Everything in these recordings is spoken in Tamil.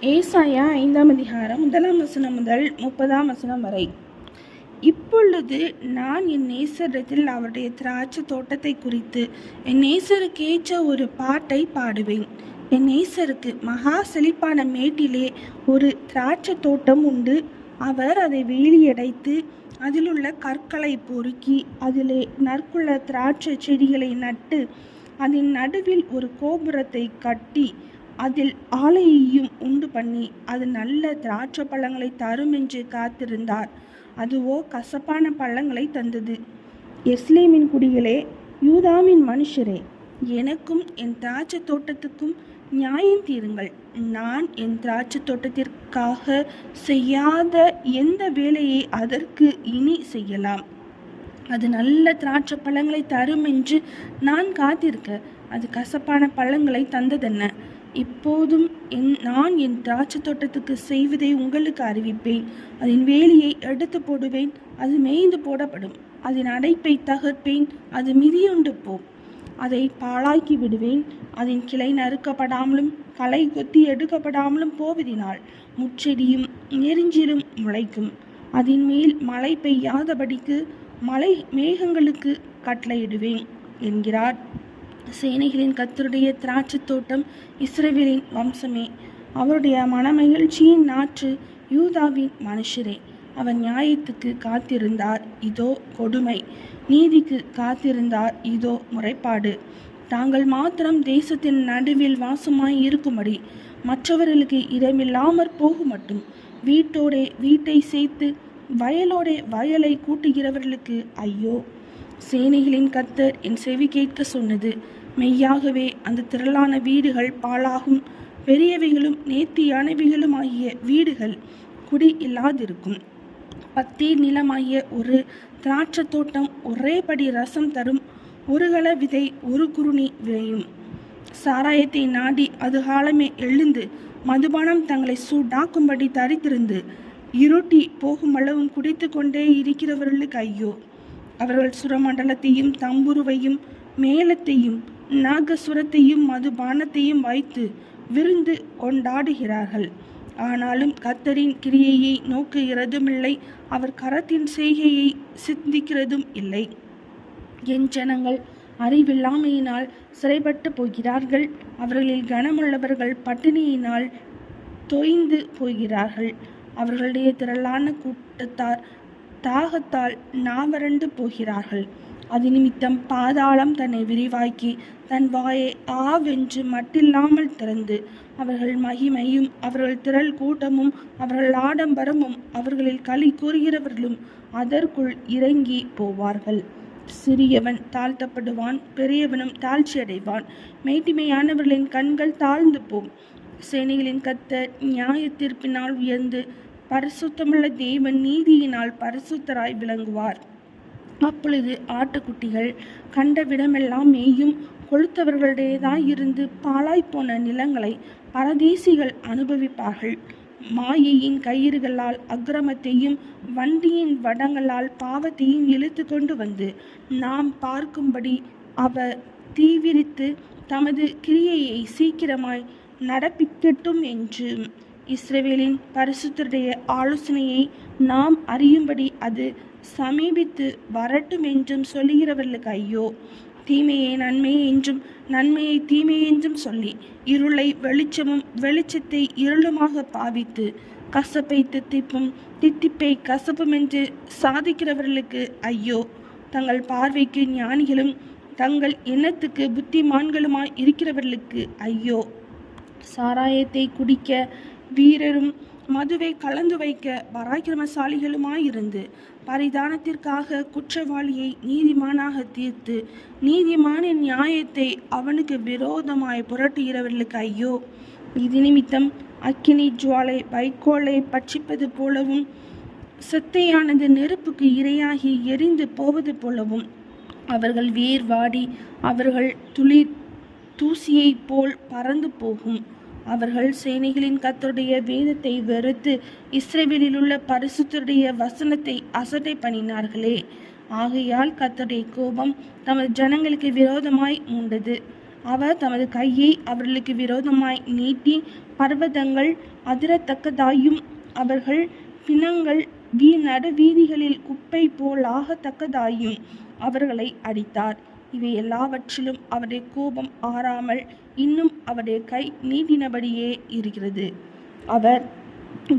ஏசாயா ஐந்தாம் அதிகாரம் முதலாம் வசனம் முதல் முப்பதாம் வசனம் வரை. இப்பொழுது நான் என் நேசரத்தில் அவருடைய திராட்சை தோட்டத்தை குறித்து என் நேசருக்கேற்ற ஒரு பாட்டை பாடுவேன். என் நேசருக்கு மகா செழிப்பான மேட்டிலே ஒரு திராட்சை தோட்டம் உண்டு. அவர் அதை வேலியடைத்து அதிலுள்ள கற்களை பொறுக்கி அதிலே நற்குள்ள திராட்சை செடிகளை நட்டு அதன் நடுவில் ஒரு கோபுரத்தை கட்டி அதில் ஆலையையும் உண்டு பண்ணி அது நல்ல திராட்சை பழங்களை தரும் என்று காத்திருந்தார். அதுவோ கசப்பான பழங்களை தந்தது. எஸ்லேமின் குடிகளே யூதாமின் மனுஷரே எனக்கும் என் திராட்சை தோட்டத்துக்கும் நியாயம் தீருங்கள். நான் என் திராட்சை தோட்டத்திற்காக செய்யாத எந்த வேலையை அதற்கு இனி செய்யலாம். அது நல்ல திராட்சை பழங்களை தரும் என்று நான் காத்திருக்க அது கசப்பான பழங்களை தந்ததென்ன? இப்போதும் என் நான் என் திராட்சை தோட்டத்துக்கு செய்வதை உங்களுக்கு அறிவிப்பேன். அதன் வேலியை எடுத்து போடுவேன். அது மேய்ந்து போடப்படும். அதன் அடைப்பை தகர்ப்பேன். அது மிதியுண்டு போம் அதை பாழாக்கி விடுவேன். அதன் கிளை நறுக்கப்படாமலும் களை கொத்தி எடுக்கப்படாமலும் போவதினால் முச்செடியும் நெறிஞ்சிலும் முளைக்கும். அதன் மேல் மழை பெய்யாதபடிக்கு மலை மேகங்களுக்கு கட்டளையிடுவேன் என்கிறார். சேனைகளின் கத்தருடைய திராட்சை தோட்டம் இஸ்ரவேலின் வம்சமே. அவருடைய மனமகிழ்ச்சியின் நாற்று யூதாவின் மனுஷரே. அவர் நியாயத்துக்கு காத்திருந்தார். இதோ கொடுமை. நீதிக்கு காத்திருந்தார். இதோ முறைப்பாடு. தாங்கள் மாத்திரம் தேசத்தின் நடுவில் வாசமாய் இருக்கும்படி மற்றவர்களுக்கு இடமில்லாமற் போகுமட்டும். வீட்டோடே வீட்டை சேர்த்து வயலோடே வயலை கூட்டுகிறவர்களுக்கு ஐயோ. சேனைகளின் கத்தர் என் செவி கேட்க சொன்னது. மெய்யாகவே அந்த திரளான வீடுகள் பாழாகும். பெரியவைகளும் நேர்த்தியானவைகளும் ஆகிய வீடுகள் குடி இல்லாதிருக்கும். பத்தி நிலமாகிய ஒரு திராட்சை தோட்டம் ஒரேபடி ரசம் தரும் ஒரு கல விதை ஒரு குருணி விளையும் சாராயத்தை நாடி அது காலமே எழுந்து மதுபானம் தங்களை சூடாக்கும்படி தரித்திருந்து இருட்டி போகும் அளவும் குடித்து கொண்டே இருக்கிறவர்களுக்கு ஐயோ. அவர்கள் சுரமண்டலத்தையும் தம்புருவையும் மேளத்தையும் நாகசுரத்தையும் மதுபானத்தையும் வைத்து விருந்து கொண்டாடுகிறார்கள். ஆனாலும் கத்தரின் கிரியையை நோக்குகிறதுமில்லை அவர் கரத்தின் செய்கையை சிந்திக்கிறதும் இல்லை. என் ஜனங்கள் அறிவில்லாமையினால் சிறைப்பட்டு போகிறார்கள். அவர்களில் கனமுள்ளவர்கள் பட்டினியினால் தொய்ந்து போகிறார்கள். அவர்களுடைய திரளான கூட்டத்தார் தாகத்தால் நாவறண்டு போகிறார்கள். அது நிமித்தம் பாதாளம் தன்னை விரிவாக்கி தன் வாயை ஆவென்று மட்டில்லாமல் திறந்து அவர்கள் மகிமையும் அவர்கள் திரள் கூட்டமும் அவர்கள் ஆடம்பரமும் அவர்களில் களி கூறுகிறவர்களும் அதற்குள் இறங்கி போவார்கள். சிறியவன் தாழ்த்தப்படுவான் பெரியவனும் தாழ்ச்சியடைவான். மேட்டிமையானவர்களின் கண்கள் தாழ்ந்து போம். சேனைகளின் கத்தர் நியாய தீர்ப்பினால் உயர்ந்து பரிசுத்தமுள்ள தேவன் நீதியினால் பரிசுத்தராய் விளங்குவார். அப்பொழுது ஆட்டுக்குட்டிகள் கண்ட விடமெல்லாம் மேயும். கொளுத்தவர்களுடையதாய் இருந்து நிலங்களை பரதேசிகள் அனுபவிப்பார்கள். மாயையின் கயிறுகளால் அக்கிரமத்தையும் வண்டியின் வடங்களால் பாவத்தையும் இழுத்து கொண்டு வந்து நாம் பார்க்கும்படி அவர் தீவிரித்து தமது கிரியையை சீக்கிரமாய் நடப்பிக்கட்டும் என்று இஸ்ரேலின் பரிசுத்தருடைய ஆலோசனையை நாம் அறியும்படி அது சமீபித்து வரட்டும் என்றும் சொல்லுகிறவர்களுக்கு ஐயோ தீமையை நன்மை என்றும் நன்மையை தீமை என்றும் சொல்லி இருளை வெளிச்சமும் வெளிச்சத்தை இருளுமாக பாவித்து கசப்பை தித்திப்பும் தித்திப்பை கசப்பும் என்று சாதிக்கிறவர்களுக்கு ஐயோ தங்கள் பார்வைக்கு ஞானிகளும் தங்கள் எண்ணத்துக்கு புத்திமான்களுமாய் இருக்கிறவர்களுக்கு ஐயோ சாராயத்தை குடிக்க வீரரும் மதுவை கலந்து வைக்க பராக்கிரமசாலிகளுமாயிருந்து பரிதானத்திற்காக குற்றவாளியை நீதிமானாக தீர்த்து நீதிமானின் நியாயத்தை அவனுக்கு விரோதமாய் புரட்டுகிறவர்களுக்கு ஐயோ. இது நிமித்தம் அக்கினி ஜுவாலை வைக்கோலை பட்சிப்பது போலவும் சத்தையானது நெருப்புக்கு இரையாகி எரிந்து போவது போலவும் அவர்கள் வேர் வாடி அவர்கள் துளிர் தூசியைப் போல் பறந்து போகும். அவர்கள் சேனைகளின் கத்தருடைய வேதத்தை வெறுத்து இஸ்ரேவேலில் உள்ள பரிசுத்தருடைய வசனத்தை அசட்டை பண்ணினார்களே. ஆகையால் கத்தருடைய கோபம் தமது ஜனங்களுக்கு விரோதமாய் மூண்டது. அவர் தமது கையை அவர்களுக்கு விரோதமாய் நீட்டி பர்வதங்கள் அதிரத்தக்கதாயும் அவர்கள் பிணங்கள் வீ நடுவீதிகளில் குப்பை போலாகத்தக்கதாயும் அவர்களை அடித்தார். இவை எல்லாவற்றிலும் அவருடைய கோபம் ஆறாமல் இன்னும் அவருடைய கை நீட்டினபடியே இருக்கிறது. அவர்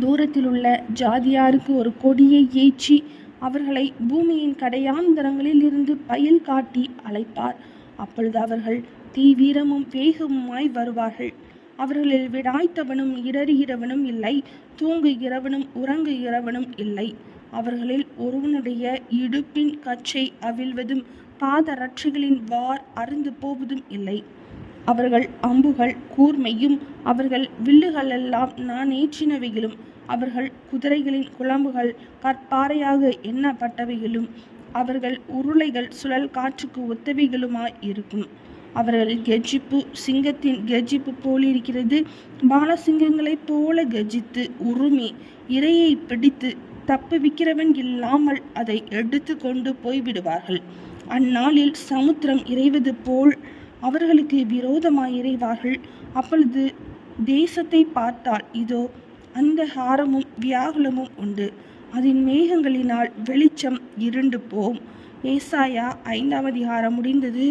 தூரத்திலுள்ள ஜாதியாருக்கு ஒரு கொடியை ஏற்றி அவர்களை பூமியின் கடையாந்தரங்களில் இருந்து பயில் காட்டி அழைப்பார். அப்பொழுது அவர்கள் தீவிரமும் வேகமுமாய் வருவார்கள். அவர்களில் விடாய்த்தவனும் இடறுகிறவனும் இல்லை தூங்குகிறவனும் உறங்குகிறவனும் இல்லை. அவர்களில் ஒருவனுடைய இடுப்பின் கச்சை அவிழ்வதும் பாதரட்சைகளின் வார் அருந்து போவதும் இல்லை. அவர்கள் அம்புகள் கூர்மையும் அவர்கள் வில்லுகளெல்லாம் நான் ஏற்றினவைகளும் அவர்கள் குதிரைகளின் குழம்புகள் கற்பாறையாக எண்ணப்பட்டவைகளும் அவர்கள் உருளைகள் சுழல் காற்றுக்கு ஒத்தவைகளுமாய் இருக்கும். அவர்கள் கெஜிப்பு சிங்கத்தின் கெஜிப்பு போலிருக்கிறது. பாலசிங்கங்களைப் போல கெஜித்து உருமி இரையை பிடித்து தப்புவிக்கிறவன் இல்லாமல் அதை எடுத்து கொண்டு போய்விடுவார்கள். அந்நாளில் சமுத்திரம் இறைவது போல் அவர்களுக்கு விரோதமாய் இறைவார்கள் அப்பொழுது தேசத்தை பார்த்தால் இதோ அந்த ஹாரமும் வியாகுலமும் உண்டு. அதன் மேகங்களினால் வெளிச்சம் இருண்டு போம் ஏசாயா ஐந்தாவது அதிகாரம் முடிந்தது.